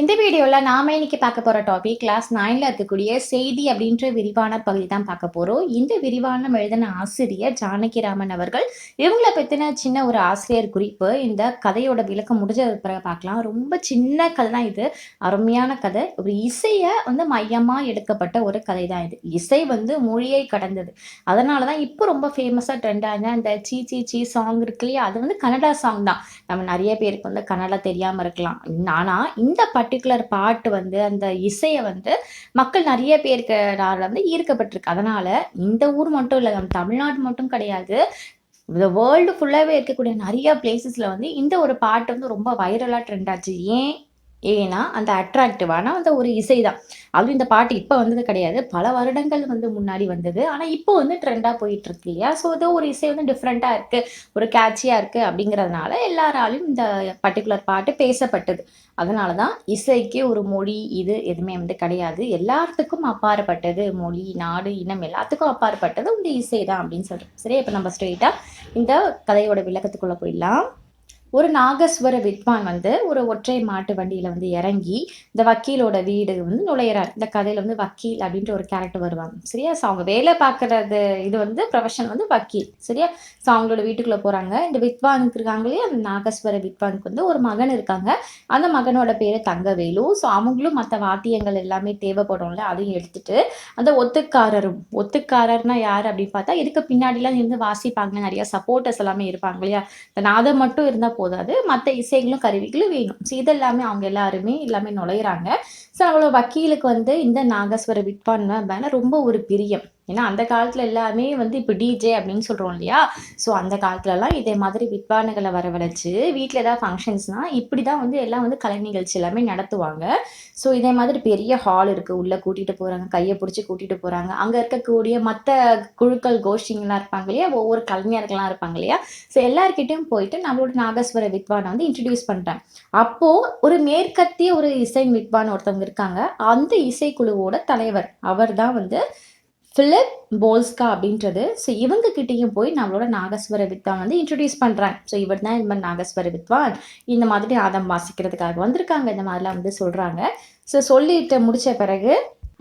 இந்த வீடியோவில் நாம் இன்னைக்கு பார்க்க போகிற டாபிக் கிளாஸ் நைனில் இருக்கக்கூடிய செய்தி அப்படின்ற விரிவான பகுதி தான் பார்க்க போகிறோம் இந்த விரிவானம் எழுதின ஆசிரியர் ஜானகிராமன் அவர்கள் இவங்களை பற்றின சின்ன ஒரு ஆசிரியர் குறிப்பு. இந்த கதையோட விளக்கம் முடிஞ்ச பிறகு பார்க்கலாம். ரொம்ப சின்ன கதை தான் இது. அருமையான கதை. ஒரு இசையை வந்து மையமாக எடுக்கப்பட்ட ஒரு கதை தான் இது. இசை வந்து மொழியை கடந்தது. அதனால தான் இப்போ ரொம்ப ஃபேமஸாக ட்ரெண்டாக இந்த அந்த சீ சீ சீ சாங் இருக்கு இல்லையா? அது வந்து கன்னடா சாங் தான். நம்ம நிறைய பேருக்கு வந்து கன்னடா தெரியாமல் இருக்கலாம். ஆனால் இந்த பட் பர்டிகுலர் பாட்டு வந்து அந்த இசையை வந்து மக்கள் நிறைய பேருக்கு வந்து ஈர்க்கப்பட்டிருக்கு. அதனால இந்த ஊர் மட்டும் இல்லை நம்ம தமிழ்நாடு மட்டும் கிடையாது. இந்த வேர்ல்டு ஃபுல்லாகவே இருக்கக்கூடிய நிறைய பிளேசஸில் வந்து இந்த ஒரு பாட்டு வந்து ரொம்ப வைரலாக ட்ரெண்ட் ஆச்சு. ஏன் ஏன்னா அந்த அட்ராக்டிவான அந்த ஒரு இசை தான் அதுவும் இந்த பாட்டு இப்போ வந்தது கிடையாது. பல வருடங்கள் வந்து முன்னாடி வந்தது. ஆனால் இப்போ வந்து ட்ரெண்டாக போயிட்டு இருக்கு இல்லையா? ஸோ இது ஒரு இசை வந்து டிஃப்ரெண்ட்டாக இருக்குது ஒரு கேட்சியாக இருக்குது அப்படிங்கிறதுனால எல்லாராலையும் இந்த பர்டிகுலர் பாட்டு பேசப்பட்டது. அதனால தான் இசைக்கு ஒரு மொழி இது எதுவுமே வந்து கிடையாது. எல்லாத்துக்கும் அப்பாற்பட்டது. மொழி நாடு இனம் எல்லாத்துக்கும் அப்பாற்பட்டது. இந்த இசை தான் அப்படின்னு சொல்கிறோம் சரி இப்போ நம்ம ஸ்ட்ரெயிட்டாக இந்த கதையோட விளக்கத்துக்குள்ளே போயிடலாம். ஒரு நாகஸ்வர வித்வான் வந்து ஒரு ஒற்றை மாட்டு வண்டியில் வந்து இறங்கி இந்த வக்கீலோட வீடு வந்து நுழையிறார். இந்த கதையில் வந்து வக்கீல் அப்படின்ற ஒரு கேரக்டர் வருவாங்க. சரியா? ஸோ அவங்க வேலை பார்க்குறது இது வந்து ப்ரொஃபஷன் வந்து வக்கீல். சரியா? ஸோ அவங்களோட வீட்டுக்குள்ளே போகிறாங்க இந்த வித்வானுக்கு இருக்காங்களே அந்த நாகஸ்வர வித்வானுக்கு வந்து ஒரு மகன் இருக்காங்க. அந்த மகனோட பேர் தங்கவேலு. ஸோ அவங்களும் மற்ற வாத்தியங்கள் எல்லாமே தேவைப்படும்ல அதையும் எடுத்துட்டு அந்த ஒத்துக்காரரும் ஒத்துக்காரர்னா யார் அப்படின்னு பார்த்தா இதுக்கு பின்னாடிலாம் இருந்து வாசிப்பாங்க. நிறையா சப்போர்ட்டர்ஸ் எல்லாமே இருப்பாங்க இல்லையா? இந்த நாதம் மட்டும் இருந்தால் போதாது. மற்ற இசைகளும் கருவிகளும் வேணும். ஸோ இதெல்லாமே அவங்க எல்லாருமே எல்லாமே நுழையிறாங்க. ஸோ அவ்வளோ வக்கீலுக்கு வந்து இந்த நாகஸ்வர வித்வான் மேலே ரொம்ப ஒரு பிரியம். ஏன்னா அந்த காலத்தில் எல்லாமே வந்து இப்போ டிஜே அப்படின்னு சொல்கிறோம் இல்லையா? ஸோ அந்த காலத்துலலாம் இதே மாதிரி வித்வானுகளை வரவழைச்சு வீட்டில் ஏதாவது ஃபங்க்ஷன்ஸ்னால் இப்படி தான் வந்து எல்லாம் வந்து கலை நிகழ்ச்சி எல்லாமே நடத்துவாங்க. ஸோ இதே மாதிரி பெரிய ஹால் இருக்குது உள்ளே கூட்டிகிட்டு போகிறாங்க கையை பிடிச்சி கூட்டிகிட்டு போகிறாங்க அங்கே இருக்கக்கூடிய மற்ற குழுக்கள் கோஷ்டிங்கெலாம் இருப்பாங்க இல்லையா? ஒவ்வொரு கலைஞர்கள்லாம் இருப்பாங்க இல்லையா? ஸோ எல்லாருக்கிட்டையும் போயிட்டு நம்மளோட நாகஸ்வர வித்வானை வந்து இன்ட்ரடியூஸ் பண்ணுறேன் அப்போது ஒரு மேற்கத்திய ஒரு இசை வித்வான் ஒருத்தவங்க இருக்காங்க. அந்த இசைக்குழுவோட தலைவர் அவர் தான் வந்து ஃபிலிப் போல்ஸ்கா அப்படின்றது. ஸோ இவங்க கிட்டேயும் போய் நம்மளோட நாகஸ்வர வித்வான் வந்து இன்ட்ரடியூஸ் பண்ணுறாங்க ஸோ இவர் தான் இந்த மாதிரி நாகஸ்வர வித்வான். இந்த மாதிரி ஆதம் வாசிக்கிறதுக்காக வந்திருக்காங்க. இந்த மாதிரிலாம் வந்து சொல்கிறாங்க ஸோ சொல்லிட்டு முடித்த பிறகு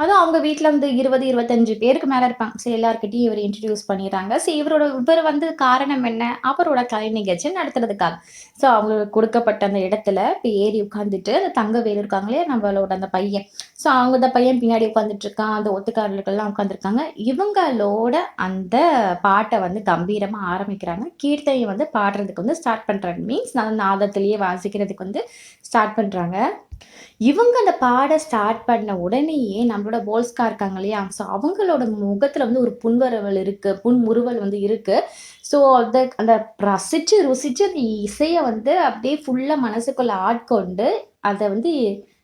அதுவும் அவங்க வீட்டில் வந்து இருபது இருபத்தஞ்சு பேருக்கு மேலே இருப்பாங்க. ஸோ எல்லாருக்கிட்டையும் இவர் இன்ட்ரடியூஸ் பண்ணிடுறாங்க. ஸோ இவரோட இவர் வந்து காரணம் என்ன? அவரோட கலை நிகழ்ச்சி நடத்துறதுக்காக. ஸோ அவங்களுக்கு கொடுக்கப்பட்ட அந்த இடத்துல இப்போ ஏறி உட்காந்துட்டு அந்த தங்க வேலு இருக்காங்களே நம்மளோட அந்த பையன். ஸோ அவங்க அந்த பையன் பின்னாடி உட்காந்துட்டு இருக்கான் அந்த ஒத்துக்காரர்கள்லாம் உட்காந்துருக்காங்க இவங்களோட அந்த பாட்டை வந்து கம்பீரமாக ஆரம்பிக்கிறாங்க. கீர்த்தனையை வந்து பாடுறதுக்கு வந்து ஸ்டார்ட் பண்ணுறாங்க மீன்ஸ் நல்ல நாதத்திலேயே வாசிக்கிறதுக்கு வந்து ஸ்டார்ட் பண்ணுறாங்க இவங்க அந்த பாட ஸ்டார்ட் பண்ண உடனேயே நம்மளோட போல்ஸ்கா இருக்காங்க இல்லையா? ஸோ அவங்களோட முகத்தில் வந்து ஒரு புன்வரவல் இருக்குது புன்முறுவல் வந்து இருக்குது ஸோ அந்த அந்த ரசித்து ருசித்து அந்த இசையை வந்து அப்படியே ஃபுல்லாக மனசுக்குள்ளே ஆட்கொண்டு அதை வந்து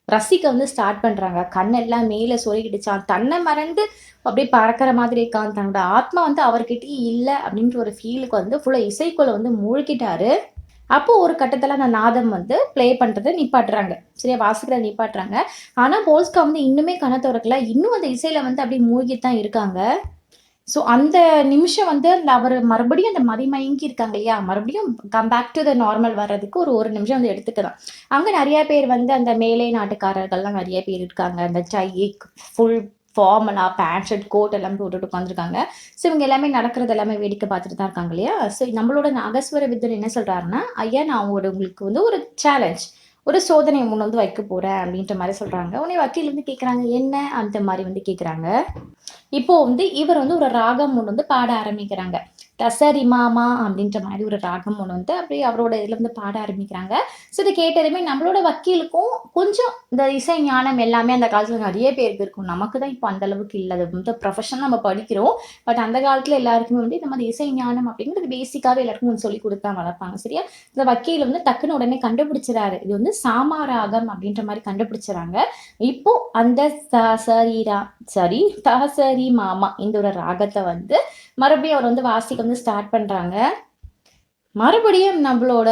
ரசிக்க வந்து ஸ்டார்ட் பண்ணுறாங்க கண்ணெல்லாம் மேலே சொருகிடுச்சான் தன்னை மறந்து அப்படியே பறக்கிற மாதிரி இருக்கான். தன்னோட ஆத்மா வந்து அவர்கிட்டயே இல்லை அப்படின்ற ஒரு ஃபீலுக்கு வந்து ஃபுல்லாக இசைக்குள்ளே வந்து மூழ்கிட்டாரு. அப்போ ஒரு கட்டத்தில் அந்த நாதம் வந்து ப்ளே பண்ணுறதை நிப்பாட்டுறாங்க. சரியா? வாசிக்கிறத நிப்பாட்டுறாங்க. ஆனால் போல்ஸ்கா வந்து இன்னுமே கண திறக்கல. இன்னும் அந்த இசையில் வந்து அப்படியே மூழ்கி தான் இருக்காங்க. ஸோ அந்த நிமிஷம் வந்து அந்த அவர் மறுபடியும் அந்த மதிமயங்கி இருக்காங்க இல்லையா? மறுபடியும் come back to the normal வர்றதுக்கு ஒரு ஒரு நிமிஷம் வந்து எடுத்துக்கலாம். அங்கே நிறைய பேர் வந்து அந்த மேலை நாட்டுக்காரர்கள்லாம் நிறைய பேர் இருக்காங்க. அந்த சைக் ஃபுல் ஃபார்மலாக பேண்ட் ஷர்ட் கோட் எல்லாமே போட்டுட்டு உட்காந்துருக்காங்க ஸோ இவங்க எல்லாமே நடக்கிறது எல்லாமே வேடிக்கை பார்த்துட்டு தான் இருக்காங்க இல்லையா? ஸோ நம்மளோட நாகஸ்வர வித்தர் என்ன சொல்கிறாருன்னா ஐயா நான் உங்களோட உங்களுக்கு வந்து ஒரு சேலஞ்ச் ஒரு சோதனை முன் வந்து வைக்க போகிறேன் அப்படின்ற மாதிரி சொல்கிறாங்க உடனே வக்கீல் வந்து கேட்குறாங்க என்ன? அந்த மாதிரி வந்து கேட்குறாங்க இப்போது வந்து இவர் வந்து ஒரு ராகம் ஒன்று வந்து பாட ஆரம்பிக்கிறாங்க. தசரி மாமா அப்படின்ற மாதிரி ஒரு ராகம் ஒன்று வந்து அப்படியே அவரோட இதில் வந்து பாட ஆரம்பிக்கிறாங்க. ஸோ இதை கேட்டதுமே நம்மளோட வக்கீலுக்கும் கொஞ்சம் இந்த இசை ஞானம் எல்லாமே அந்த காலத்தில் நிறைய பேருக்கு இருக்கும். நமக்கு தான் இப்போ அந்தளவுக்கு இல்லை. அது வந்து ப்ரொஃபஷன் நம்ம படிக்கிறோம். பட் அந்த காலத்தில் எல்லாருக்குமே வந்து இந்த மாதிரி இசை ஞானம் அப்படிங்கிறது பேசிக்காகவே எல்லாருக்கும் கொஞ்சம் சொல்லி கொடுத்தா வளர்ப்பாங்க சரியா? இந்த வக்கீல் வந்து டக்குன்னு உடனே கண்டுபிடிச்சிடாரு இது வந்து சாமா ராகம் அப்படின்ற மாதிரி கண்டுபிடிச்சிடறாங்க. இப்போ அந்த சரீரா சரி தசரி மாமா இந்த ஒரு ராகத்தை வந்து மறுபடியும் அவர் வந்து வாசிக்க வந்து ஸ்டார்ட் பண்ணுறாங்க மறுபடியும் நம்மளோட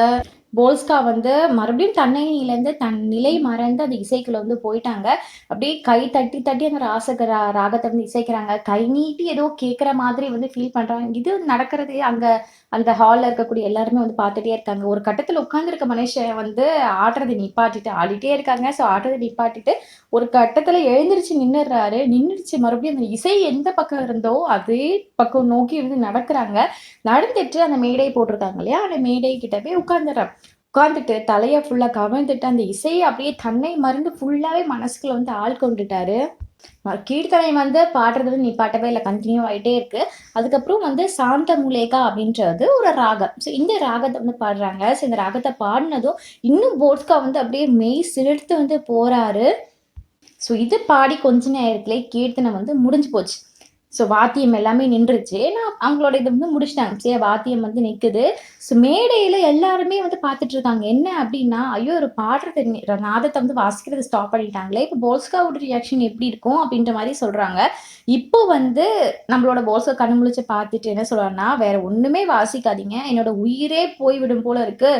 போல்ஸ்கா வந்து மறுபடியும் தன்னையிலேருந்து தன் நிலை மறந்து அந்த இசைக்குள்ள வந்து போயிட்டாங்க. அப்படியே கை தட்டி தட்டி அந்த ராசக ராகத்தை வந்து இசைக்கிறாங்க. கை நீட்டி ஏதோ கேட்குற மாதிரி வந்து ஃபீல் பண்ணுறாங்க இது நடக்கிறது அங்கே அந்த ஹாலில் இருக்கக்கூடிய எல்லாருமே வந்து பார்த்துட்டே இருக்காங்க. ஒரு கட்டத்தில் உட்காந்துருக்க மனுஷன் வந்து ஆடுறதை நிப்பாட்டிட்டு ஆடிட்டே இருக்காங்க. ஸோ ஆடுறதை நிப்பாட்டிட்டு ஒரு கட்டத்தில் எழுந்திருச்சு நின்றுடுறாரு நின்றுச்சு மறுபடியும் அந்த இசை எந்த பக்கம் இருந்தோ அதே பக்கம் நோக்கி வந்து நடக்கிறாங்க. நடந்துட்டு அந்த மேடை போட்டிருக்காங்க இல்லையா? அந்த மேடை கிட்டவே போய் உட்காந்துடுறான் உட்காந்துட்டு தலையை ஃபுல்லாக கவர்ந்துட்டு அந்த இசையை அப்படியே தன்னை மறந்து ஃபுல்லாகவே மனசுக்குள்ள வந்து ஆள் கொண்டுட்டாரு ம- கீர்த்தனை வந்து பாடுறது வந்து நிப்பாட்டவே இல்லை கண்டினியூ ஆகிட்டே இருக்கு. அதுக்கப்புறம் வந்து சாந்த முலேகா அப்படின்றது ஒரு ராகம். ஸோ இந்த ராகத்தை வந்து பாடுறாங்க. ஸோ இந்த ராகத்தை பாடினதும் இன்னும் போட்ஸ்கா வந்து அப்படியே மெய் சிலிர்த்து வந்து போறாரு. ஸோ இது பாடி கொஞ்ச நேரத்துல கீர்த்தனை வந்து முடிஞ்சு போச்சு. ஸோ வாத்தியம் எல்லாமே நின்றுச்சு. நான் அவங்களோட இது வந்து முடிச்சிட்டாங்க. சரி வாத்தியம் வந்து நிற்குது ஸோ மேடையில் எல்லாருமே வந்து பார்த்துட்டு இருக்காங்க என்ன அப்படின்னா ஐயோ ஒரு பாடுறது நாதத்தை வந்து வாசிக்கிறது ஸ்டாப் பண்ணிட்டாங்களே. இப்போ போல்ஸ்காவோட ரியாக்ஷன் எப்படி இருக்கும் அப்படின்ற மாதிரி சொல்கிறாங்க இப்போ வந்து நம்மளோட போல்ஸ்கா கண்ணு முழிச்சு பார்த்துட்டு என்ன சொல்கிறாங்கன்னா வேற ஒன்றுமே வாசிக்காதீங்க. என்னோட உயிரே போய்விடும் போல இருக்கு.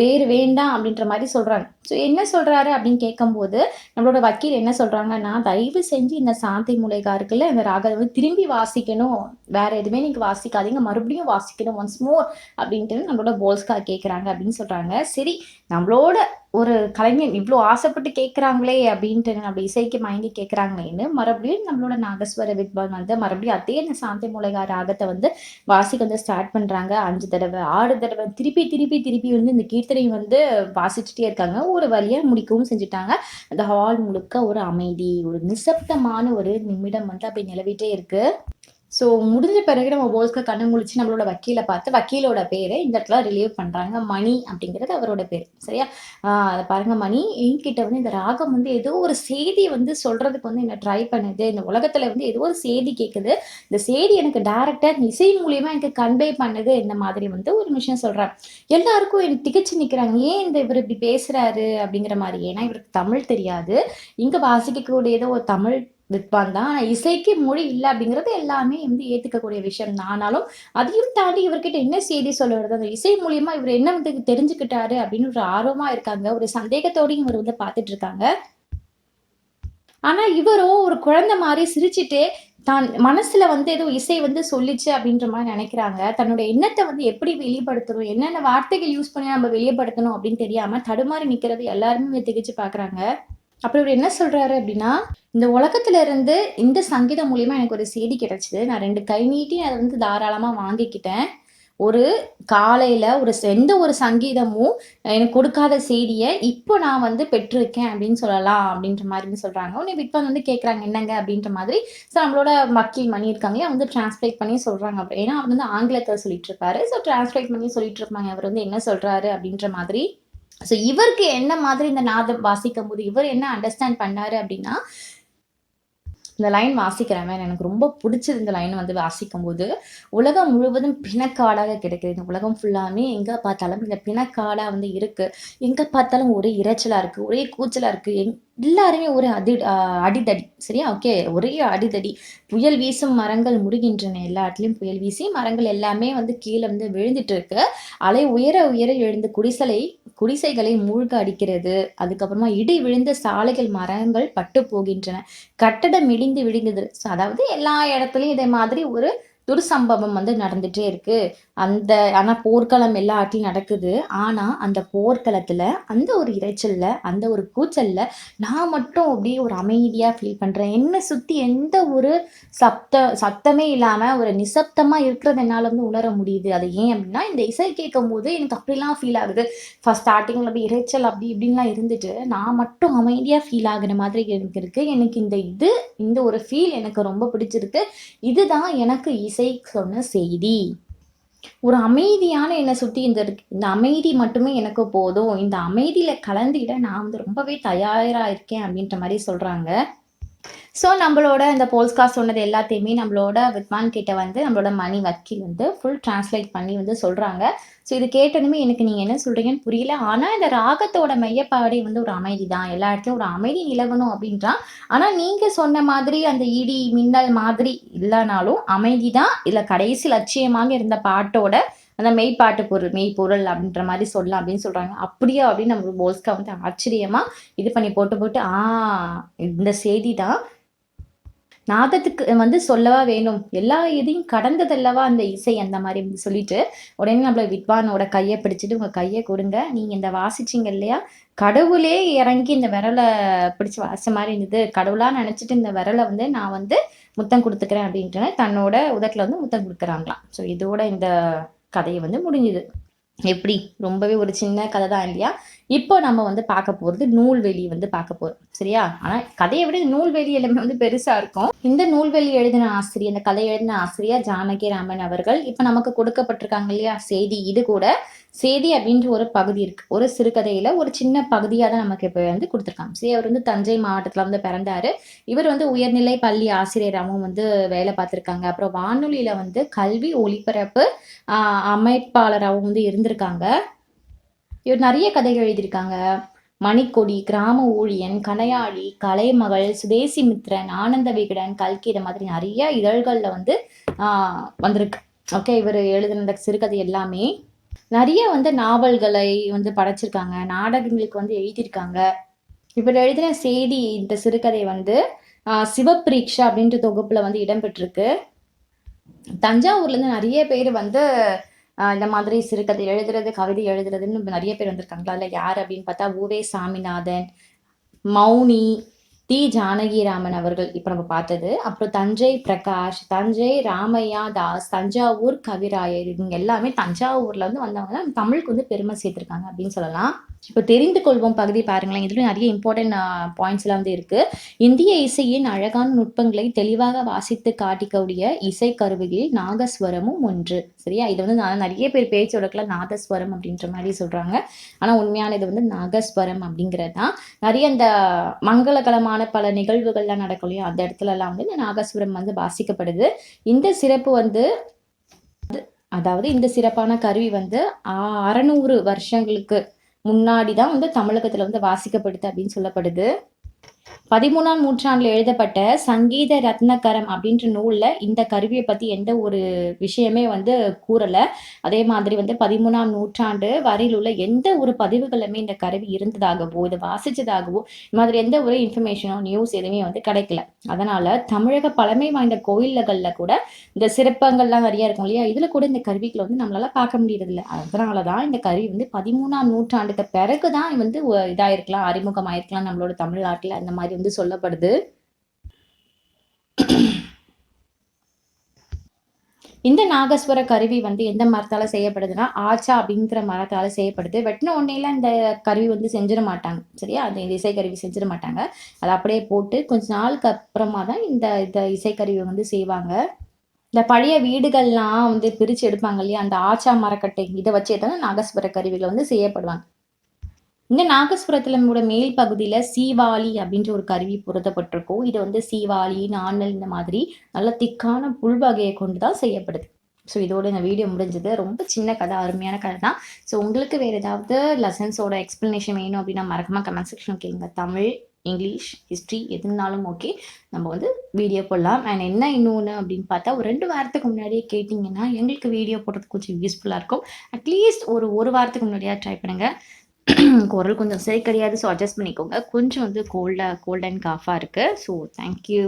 வேறு வேண்டாம் அப்படின்ற மாதிரி சொல்கிறாங்க ஸோ என்ன சொல்கிறாரு அப்படின்னு கேட்கும்போது நம்மளோட வக்கீல் என்ன சொல்கிறாங்கன்னா தயவு செஞ்சு இந்த சாந்தி முலைகா இருக்குல்ல இந்த ராகத்தை வந்து திரும்பி வாசிக்கணும். வேற எதுவுமே நீங்கள் வாசிக்காதீங்க. மறுபடியும் வாசிக்கணும் ஒன்ஸ் மோர் அப்படின்ட்டு நம்மளோட போல்ஸ்கா கேட்குறாங்க அப்படின்னு சொல்கிறாங்க சரி நம்மளோட ஒரு கலைஞன் இவ்வளோ ஆசைப்பட்டு கேட்குறாங்களே அப்படின்ட்டு நம்ம இசைக்கு மயங்கி கேட்குறாங்களேன்னு மறுபடியும் நம்மளோட நாகஸ்வர வித்வான் வந்து மறுபடியும் அதே அந்த சாந்தி மூலிகா ராகத்தை வந்து வாசிக்க வந்து ஸ்டார்ட் பண்ணுறாங்க அஞ்சு தடவை ஆறு தடவை திருப்பி திருப்பி திருப்பி வந்து இந்த கீர்த்தனை வந்து வாசிச்சுட்டே இருக்காங்க. ஒரு வழியாக முடிக்கவும் செஞ்சுட்டாங்க. அந்த ஹால் முழுக்க ஒரு அமைதி ஒரு நிசப்தமான ஒரு நிமிடம் வந்து அப்படி நிலவிட்டே இருக்குது ஸோ முடிஞ்ச பிறகு நம்ம போல்ஸ்கா கண்ணு முழிச்சு நம்மளோட வக்கீலை பார்த்து வக்கீலோட பேரை இந்த இடத்துல ரிலீவ் பண்ணுறாங்க மணி அப்படிங்கிறது அவரோட பேர். சரியா? அதை பாருங்க மணி. என்கிட்ட வந்து இந்த ராகம் வந்து ஏதோ ஒரு செய்தி வந்து சொல்றதுக்கு வந்து என்ன ட்ரை பண்ணுது. இந்த உலகத்துல வந்து ஏதோ ஒரு செய்தி கேட்குது இந்த செய்தி எனக்கு டைரக்டா இசை மூலியமா எனக்கு கன்வே பண்ணுது. இந்த மாதிரி வந்து ஒரு விஷயம் சொல்கிறாங்க எல்லாருக்கும் எனக்கு திகச்சு நிற்கிறாங்க ஏன் இந்த இவர் இப்படி பேசுறாரு அப்படிங்கிற மாதிரி? ஏன்னா இவருக்கு தமிழ் தெரியாது. இங்கே வாசிக்கக்கூடிய ஏதோ ஒரு தமிழ் வித்வான் தான். ஆனால் இசைக்கு மொழி இல்லை அப்படிங்கிறது எல்லாமே வந்து ஏற்றுக்கக்கூடிய விஷயம் தான். ஆனாலும் அதையும் தாண்டி இவர்கிட்ட என்ன செய்தி சொல்ல வருது அந்த இசை மூலியமா இவர் என்ன வந்து தெரிஞ்சுக்கிட்டாரு அப்படின்னு ஒரு ஆர்வமா இருக்காங்க. ஒரு சந்தேகத்தோடையும் இவர் வந்து பார்த்துட்டு இருக்காங்க ஆனா இவரோ ஒரு குழந்தை மாதிரி சிரிச்சுட்டு தான் மனசுல வந்து ஏதோ இசை வந்து சொல்லிச்சு அப்படின்ற மாதிரி நினைக்கிறாங்க. தன்னோட எண்ணத்தை வந்து எப்படி வெளிப்படுத்தணும்? என்னென்ன வார்த்தைகள் யூஸ் பண்ணி நம்ம வெளியப்படுத்தணும் அப்படின்னு தெரியாம தடுமாறி நிக்கிறது எல்லாருமே திகிச்சு பாக்குறாங்க அப்புறம் இவர் என்ன சொல்கிறாரு அப்படின்னா இந்த உலகத்துலேருந்து இந்த சங்கீதம் மூலிமா எனக்கு ஒரு செய்தி கிடச்சிது. நான் ரெண்டு கை நீட்டி அதை வந்து தாராளமாக வாங்கிக்கிட்டேன். ஒரு காலையில் ஒரு எந்த ஒரு சங்கீதமும் எனக்கு கொடுக்காத செய்தியை இப்போ நான் வந்து பெற்றிருக்கேன் அப்படின்னு சொல்லலாம் அப்படின்ற மாதிரி சொல்கிறாங்க உடனே விட்வான் வந்து கேட்குறாங்க என்னங்க? அப்படின்ற மாதிரி. ஸோ நம்மளோட வக்கீல் மணி இருக்காங்களே அவங்க வந்து டிரான்ஸ்லேட் பண்ணி சொல்கிறாங்க அப்படி ஏன்னா அவர் வந்து ஆங்கிலத்தில் சொல்லிட்டு இருப்பாரு. ஸோ டிரான்ஸ்லேட் பண்ணி சொல்லிட்டு இருப்பாங்க. அவர் வந்து என்ன சொல்கிறாரு அப்படின்ற மாதிரி. ஸோ இவருக்கு என்ன மாதிரி இந்த நாதம் வாசிக்கும் போது இவர் என்ன அண்டர்ஸ்டாண்ட் பண்ணாரு அப்படின்னா இந்த லைன் வாசிக்கிறவன் எனக்கு ரொம்ப பிடிச்சது இந்த லைன் வந்து வாசிக்கும் போது உலகம் முழுவதும் பிணக்காடாக கிடைக்குது. இந்த உலகம் ஃபுல்லாமே எங்கே பார்த்தாலும் இந்த பிணக்காடாக வந்து இருக்குது எங்கே பார்த்தாலும் ஒரே இரைச்சலாக இருக்குது ஒரே கூச்சலாக இருக்குது எங் எல்லாருமே ஒரு அடி அடிதடி சரியா? ஓகே ஒரே அடிதடி. புயல் வீசும் மரங்கள் முடிகின்றன எல்லா இடத்துலையும் புயல் வீசி மரங்கள் எல்லாமே வந்து கீழே வந்து விழுந்துட்டு இருக்கு அலை உயர உயர எழுந்து குடிசலை குடிசைகளை மூழ்க அடிக்கிறது. அதுக்கப்புறமா இடி விழுந்த சாலைகள் மரங்கள் பட்டு போகின்றன. கட்டடம் இடிந்து விழுந்தது. ஸோ அதாவது எல்லா இடத்துலையும் இதே மாதிரி ஒரு துர்சம்பவம் வந்து நடந்துட்டே இருக்கு. அந்த ஆனா போர்க்களம் எல்லா நடக்குது. ஆனா அந்த போர்க்களத்துல அந்த ஒரு இரைச்சல்ல அந்த ஒரு கூச்சல்ல நான் மட்டும் அப்படியே ஒரு அமைதியா ஃபீல் பண்றேன். என்னை சுத்தி எந்த ஒரு சப்த சத்தமே இல்லாம ஒரு நிசப்தமா இருக்கிறது என்னால வந்து உணர முடியுது. அது ஏன் அப்படின்னா இந்த இசை கேட்கும் போது எனக்கு அப்படிலாம் ஃபீல் ஆகுது. ஃபர்ஸ்ட் ஸ்டார்டிங்ல அப்படி இரைச்சல் அப்படி இப்படின்லாம் இருந்துட்டு நான் மட்டும் அமைதியா ஃபீல் ஆகுற மாதிரி எனக்கு இருக்கு. எனக்கு இந்த இது இந்த ஒரு ஃபீல் எனக்கு ரொம்ப பிடிச்சிருக்கு. இதுதான் எனக்கு இசை சொன்ன செய்தி. ஒரு அமைதியான என்னை சுற்றி இந்த இந்த அமைதி மட்டுமே எனக்கு போதும். இந்த அமைதியில் கலந்துக்கிட நான் வந்து ரொம்பவே தயாராக இருக்கேன் அப்படின்ற மாதிரி சொல்கிறாங்க ஸோ நம்மளோட இந்த போல்ஸ்கா சொன்னது எல்லாத்தையுமே நம்மளோட வித்வான் கிட்ட வந்து நம்மளோட மணி வக்கீல் வந்து ஃபுல் டிரான்ஸ்லேட் பண்ணி வந்து சொல்கிறாங்க ஸோ இது கேட்டதுமே எனக்கு நீங்கள் என்ன சொல்கிறீங்கன்னு புரியல. ஆனால் இந்த ராகத்தோட மையப்பாடே வந்து ஒரு அமைதி தான் எல்லா இடத்துலையும் ஒரு அமைதி நிலவணும் அப்படின்றான் ஆனால் நீங்கள் சொன்ன மாதிரி அந்த இடி மின்னல் மாதிரி இல்லைனாலும் அமைதி தான் இதில் கடைசி லட்சியமாக இருந்த பாட்டோட அந்த மெய்ப்பாட்டு பொருள் மெய்ப்பொருள் அப்படின்ற மாதிரி சொல்லலாம் அப்படின்னு சொல்கிறாங்க அப்படியா அப்படின்னு நம்ம போல்ஸ்கா வந்து ஆச்சரியமாக இது பண்ணி போட்டு போட்டு ஆ இந்த செய்தி தான் நாதத்துக்கு வந்து சொல்லவா வேணும்? எல்லா இதையும் கடந்ததல்லவா அந்த இசை அந்த மாதிரி சொல்லிட்டு உடனே நம்மள வித்வானோட கையை பிடிச்சிட்டு உங்க கையை கொடுங்க. நீங்க இந்த வாசிச்சீங்க இல்லையா? கடவுளே இறங்கி இந்த விரலை பிடிச்சி வாச மாதிரி இருந்தது. கடவுளா நினைச்சிட்டு இந்த விரலை வந்து நான் வந்து முத்தம் கொடுத்துக்கிறேன் அப்படின்ட்டு தன்னோட உதட்டில் வந்து முத்தம் கொடுக்குறாங்களாம். ஸோ இதோட இந்த கதையை வந்து முடிஞ்சுது. எப்படி? ரொம்பவே ஒரு சின்ன கதை தான் இல்லையா? இப்போ நம்ம வந்து பார்க்க போகிறது நூல்வெளி வந்து பார்க்க போகிறோம் சரியா? ஆனால் கதையை விட நூல்வெளி எல்லாமே வந்து பெருசாக இருக்கும். இந்த நூல்வெளி எழுதின ஆசிரியர் இந்த கதை எழுதின ஆசிரியர் ஜானகி ராமன் அவர்கள் இப்போ நமக்கு கொடுக்கப்பட்டிருக்காங்க இல்லையா? செய்தி இது கூட. செய்தி அப்படின்ற ஒரு பகுதி இருக்கு. ஒரு சிறுகதையில ஒரு சின்ன பகுதியாக தான் நமக்கு இப்போ வந்து கொடுத்துருக்காங்க. சரி அவர் வந்து தஞ்சை மாவட்டத்தில் வந்து பிறந்தாரு. இவர் வந்து உயர்நிலை பள்ளி ஆசிரியராகவும் வந்து வேலை பார்த்துருக்காங்க. அப்புறம் வானொலியில வந்து கல்வி ஒளிபரப்பு அமைப்பாளராகவும் வந்து இருந்திருக்காங்க. இவர் நிறைய கதைகள் எழுதியிருக்காங்க. மணிக்கொடி கிராம ஊழியன் கனையாளி கலைமகள் சுதேசி மித்ரன் ஆனந்த விகடன் கல்கி இதை மாதிரி நிறைய இதழ்களில் வந்து வந்திருக்கு. ஓகே இவர் எழுதின சிறுகதை எல்லாமே. நிறைய வந்து நாவல்களை வந்து படைச்சிருக்காங்க. நாடகங்களுக்கு வந்து எழுதியிருக்காங்க. இவர் எழுதின செய்தி இந்த சிறுகதை வந்து சிவப்ரீக்ஷா அப்படின்ற தொகுப்புல வந்து இடம்பெற்றிருக்கு. தஞ்சாவூர்லேருந்து நிறைய பேர் வந்து இந்த மாதிரி சிறுகதை எழுதுறது கவிதை எழுதுறதுன்னு நிறைய பேர் வந்திருக்காங்களா? அதில் யார் அப்படின்னு பார்த்தா ஊவே சாமிநாதன் மௌனி தி ஜானகிராமன் அவர்கள் இப்போ நம்ம பார்த்தது. அப்புறம் தஞ்சை பிரகாஷ் தஞ்சை ராமையா தாஸ் தஞ்சாவூர் கவிராயர் இவங்க எல்லாமே தஞ்சாவூர்ல இருந்து வந்தவங்க தமிழுக்கு வந்து பெருமை சேர்த்திருக்காங்க அப்படின்னு சொல்லலாம். இப்போ தெரிந்து கொள்வோம் பகுதி பாருங்களேன். இதுல நிறைய இம்பார்ட்டன்ட் பாயிண்ட்ஸ் எல்லாம் வந்து இருக்கு. இந்திய இசையின் அழகான நுட்பங்களை தெளிவாக வாசித்து காட்டிக்கூடிய இசை கருவிகளில் நாகஸ்வரமும் ஒன்று. சரியா? இது வந்து நான் நிறைய பேர் பேச்சு வழக்கில் நாதஸ்வரம் அப்படின்ற மாதிரி சொல்றாங்க. ஆனா உண்மையான இது வந்து நாகஸ்வரம் அப்படிங்கிறது தான். நிறைய இந்த மங்களகரமான பல நிகழ்வுகள்லாம் நடக்கும் இல்லையா? அந்த இடத்துல எல்லாம் வந்து இந்த நாகஸ்வரம் வந்து வாசிக்கப்படுது. இந்த சிறப்பு வந்து அதாவது இந்த சிறப்பான கருவி வந்து அறநூறு வருஷங்களுக்கு முன்னாடி தான் வந்து தமிழகத்தில் வந்து வாசிக்கப்படுது அப்படின்னு சொல்லப்படுது. பதிமூணாம் நூற்றாண்டில் எழுதப்பட்ட சங்கீத ரத்னகரம் அப்படின்ற நூலில் இந்த கருவியை பற்றி எந்த ஒரு விஷயமே வந்து கூறலை. அதே மாதிரி வந்து பதிமூணாம் நூற்றாண்டு வரையில் உள்ள எந்த ஒரு பதிவுகளுமே இந்த கருவி இருந்ததாகவோ இதை வாசித்ததாகவோ இந்த மாதிரி எந்த ஒரு இன்ஃபர்மேஷனோ நியூஸ் எதுவுமே வந்து கிடைக்கல. அதனால தமிழக பழமை வாய்ந்த கோயில்களில் கூட இந்த சிறப்பங்கள்லாம் நிறையா இருக்கும் இல்லையா? இதில் கூட இந்த கருவிகளை வந்து நம்மளால பார்க்க முடியறதில்ல. அதனால தான் இந்த கருவி வந்து பதிமூணாம் நூற்றாண்டுக்கு பிறகு தான் வந்து இதாயிருக்கலாம் அறிமுகமாயிருக்கலாம் நம்மளோட தமிழ்நாட்டில். அந்த மாதிரி வந்து சொல்லப்படுது. இந்த நாகஸ்வர கருவி வந்து எந்த மரத்தால செய்யப்படுதுன்னா ஆச்சா அப்படிங்கிற மரத்தால செய்யப்படுது. வெட்டின உடனேலாம் இந்த கருவி வந்து செஞ்சிட மாட்டாங்க. சரியா? அந்த இசைக்கருவி செஞ்சிட மாட்டாங்க. அதை அப்படியே போட்டு கொஞ்ச நாளுக்கு அப்புறமா தான் இந்த இந்த இசைக்கருவியை வந்து செய்வாங்க. இந்த பழைய வீடுகள்லாம் வந்து பிரித்து எடுப்பாங்க இல்லையா? அந்த ஆச்சா மரக்கட்டை இதை வச்சே தான் நாகஸ்வர கருவிகள் வந்து செய்யப்படுவாங்க. இந்த நாகஸ்வரத்தில் நம்மளோட மேல் பகுதியில் சீவாளி அப்படின்ற ஒரு கருவி பொருத்தப்பட்டிருக்கும். இது வந்து சீவாளி நாணல் இந்த மாதிரி நல்ல திக்கான புல் வகையை கொண்டு தான் செய்யப்படுது. ஸோ இதோட இந்த வீடியோ முடிஞ்சது. ரொம்ப சின்ன கதை அருமையான கதை தான் ஸோ உங்களுக்கு வேறு ஏதாவது லெசன்ஸோட எக்ஸ்ப்ளனேஷன் வேணும் அப்படின்னா மறக்காம கமெண்ட் செக்ஷன் கேளுங்க. தமிழ் இங்கிலீஷ் ஹிஸ்ட்ரி எதுனாலும் ஓகே நம்ம வந்து வீடியோ போடலாம். அண்ட் என்ன இன்னொன்று அப்படின்னு பார்த்தா ஒரு ரெண்டு வாரத்துக்கு முன்னாடியே கேட்டிங்கன்னா எங்களுக்கு வீடியோ போடுறதுக்கு கொஞ்சம் யூஸ்ஃபுல்லாக இருக்கும். அட்லீஸ்ட் ஒரு ஒரு வாரத்துக்கு முன்னாடியாக ட்ரை பண்ணுங்கள் குரல் கொஞ்சம் சரி கிடையாது ஸோ அட்ஜஸ்ட் பண்ணிக்கோங்க. கொஞ்சம் வந்து கோல்டாக கோல்ட் அண்ட் காஃபாக இருக்குது ஸோ தேங்க்யூ